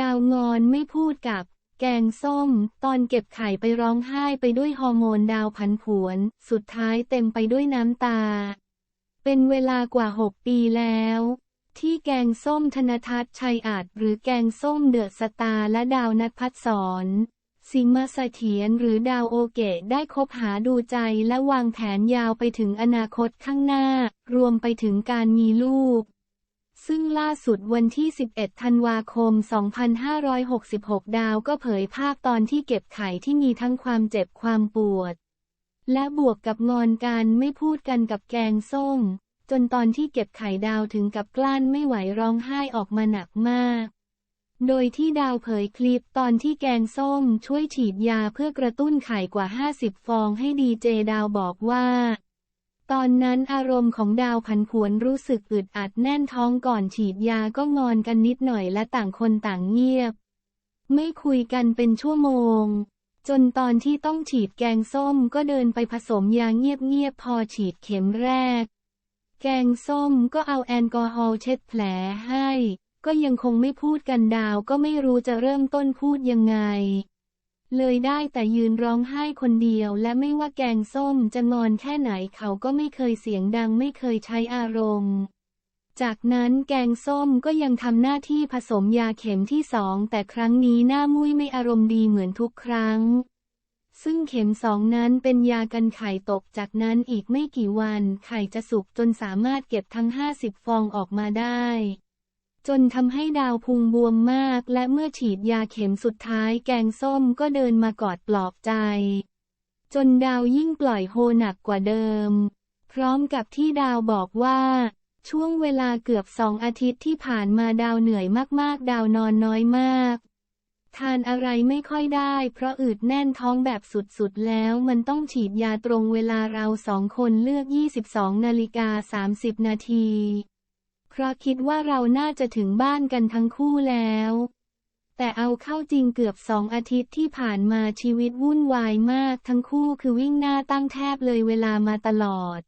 ดาวงอนไม่พูดกับ แกงส้ม ตอนเก็บไข่ไปร้องไห้ไปด้วยฮอร์โมนดาวผันผวน สุดท้ายเต็มไปด้วยน้ำตา เป็นเวลากว่า6ปีแล้วที่แกงส้มธนทัศน์ชัยอาจหรือแกงส้มเดอะสตาและดาวนัทพัฒสอนสิมาสเถียรหรือดาวโอเกะได้คบหาดูใจและวางแผนยาวไปถึงอนาคตข้างหน้า รวมไปถึงการมีลูก ซึ่งล่าสุดวันที่ 11 ธันวาคม 2566 ดาวก็เผยภาพตอนที่เก็บไข่ที่มีทั้งความเจ็บความปวด และบวกกับงอนกันไม่พูดกันกับแกงส้ม จนตอนที่เก็บไข่ดาวถึงกับกลั้นไม่ไหวร้องไห้ออกมาหนักมาก โดยที่ดาวเผยคลิปตอนที่แกงส้มช่วยฉีดยาเพื่อกระตุ้นไข่กว่า 50 ฟองให้ดีเจดาวบอกว่า ตอนนั้นอารมณ์ของดาวผันผวนรู้สึกอึดอัดแน่นท้องก่อนฉีดยาก็งอนกันนิดหน่อยและต่างคนต่างเงียบ ไม่คุยกันเป็นชั่วโมง จนตอนที่ต้องฉีดแกงส้มก็เดินไปผสมยาเงียบๆพอฉีดเข็มแรก แกงส้มก็เอาแอลกอฮอล์เช็ดแผลให้ ก็ยังคงไม่พูดกันดาวก็ไม่รู้จะเริ่มต้นพูดยังไง เลยได้แต่ยืนร้องไห้คนเดียวและไม่ว่าแกงส้มจะงอนแค่ไหนเขาก็ไม่เคยเสียงดังไม่เคยใช้อารมณ์ จากนั้นแกงส้มก็ยังทำหน้าที่ผสมยาเข็มที่สองแต่ครั้งนี้หน้ามุ้ยไม่อารมณ์ดีเหมือนทุกครั้ง ซึ่งเข็มสองนั้นเป็นยากันไข่ตกจากนั้นอีกไม่กี่วันไข่จะสุกจนสามารถเก็บทั้ง 50 ฟองออกมาได้ จนทำให้ดาวพุงบวมมากและเมื่อฉีดยาเข็มสุดท้ายแกงส้มก็เดินมากอดปลอบใจ จนดาวยิ่งปล่อยโฮหนักกว่าเดิม พร้อมกับที่ดาวบอกว่าช่วงเวลาเกือบสองอาทิตย์ที่ผ่านมาดาวเหนื่อยมากๆ ดาวนอนน้อยมาก ทานอะไรไม่ค่อยได้ เพราะอืดแน่นท้องแบบสุดๆ แล้วมันต้องฉีดยาตรงเวลาเราสองคนเลือก 22 นาฬิกา 30 นาที เพราะคิดว่าเราน่าจะถึงบ้านกันทั้งคู่แล้ว แต่เอาเข้าจริงเกือบสองอาทิตย์ที่ผ่านมาชีวิตวุ่นวายมากทั้งคู่คือวิ่งหน้าตั้งแทบเลยเวลามาตลอด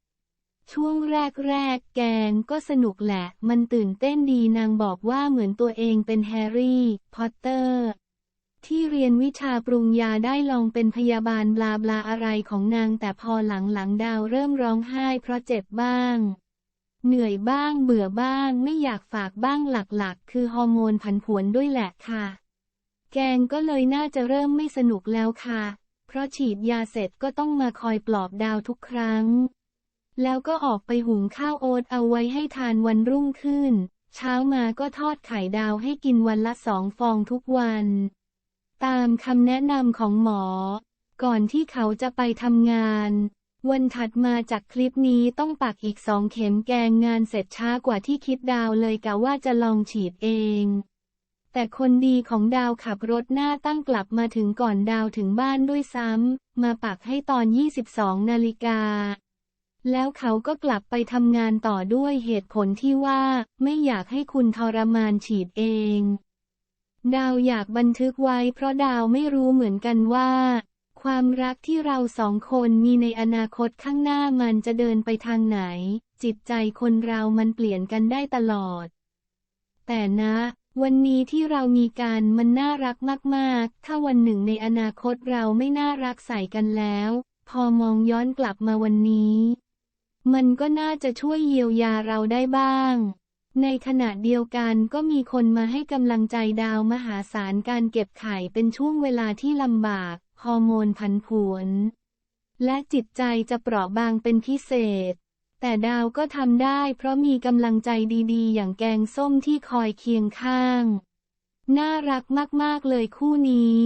ช่วงแรกๆแกงก็สนุกแหละ มันตื่นเต้นดีนางบอกว่าเหมือนตัวเองเป็นแฮร์รี่ พอตเตอร์ ที่เรียนวิชาปรุงยาได้ลองเป็นพยาบาลบลาบลาอะไรของนางแต่พอหลังๆดาวเริ่มร้องไห้เพราะเจ็บบ้าง เหนื่อยบ้างเบื่อบ้างไม่อยากฝากบ้างหลักๆ คือฮอร์โมนผันผวนด้วยแหละค่ะ แกงก็เลยน่าจะเริ่มไม่สนุกแล้วค่ะ เพราะฉีดยาเสร็จก็ต้องมาคอยปลอบดาวทุกครั้ง แล้วก็ออกไปหุงข้าวโอ๊ตเอาไว้ให้ทานวันรุ่งขึ้น เช้ามาก็ทอดไข่ดาวให้กินวันละสองฟองทุกวัน ตามคำแนะนำของหมอ ก่อนที่เขาจะไปทำงาน วันถัดมาจากคลิปนี้ต้องปักอีกสองเข็มแกงงานเสร็จช้ากว่าที่คิดดาวเลยกะว่าจะลองฉีดเอง แต่คนดีของดาวขับรถหน้าตั้งกลับมาถึงก่อนดาวถึงบ้านด้วยซ้ำ มาปักให้ตอน 22 นาฬิกา แล้วเขาก็กลับไปทำงานต่อด้วยเหตุผลที่ว่าไม่อยากให้คุณทรมานฉีดเอง ดาวอยากบันทึกไว้เพราะดาวไม่รู้เหมือนกันว่า ความรักที่เราสองคนมีในอนาคตข้างหน้ามันจะเดินไปทางไหน จิตใจคนเรามันเปลี่ยนกันได้ตลอด แต่นะ วันนี้ที่เรามีกันมันน่ารักมากๆ ถ้าวันหนึ่งในอนาคตเราไม่น่ารักใส่กันแล้ว พอมองย้อนกลับมาวันนี้ มันก็น่าจะช่วยเยียวยาเราได้บ้างในขณะเดียวกันก็มีคนมาให้กำลังใจดาวมหาศาลการเก็บไข่เป็นช่วงเวลาที่ลำบาก ฮอร์โมนผันผวน และจิตใจจะเปราะบางเป็นพิเศษ แต่ดาวก็ทำได้เพราะมีกำลังใจดีๆ อย่างแกงส้มที่คอยเคียงข้าง น่ารักมากๆเลยคู่นี้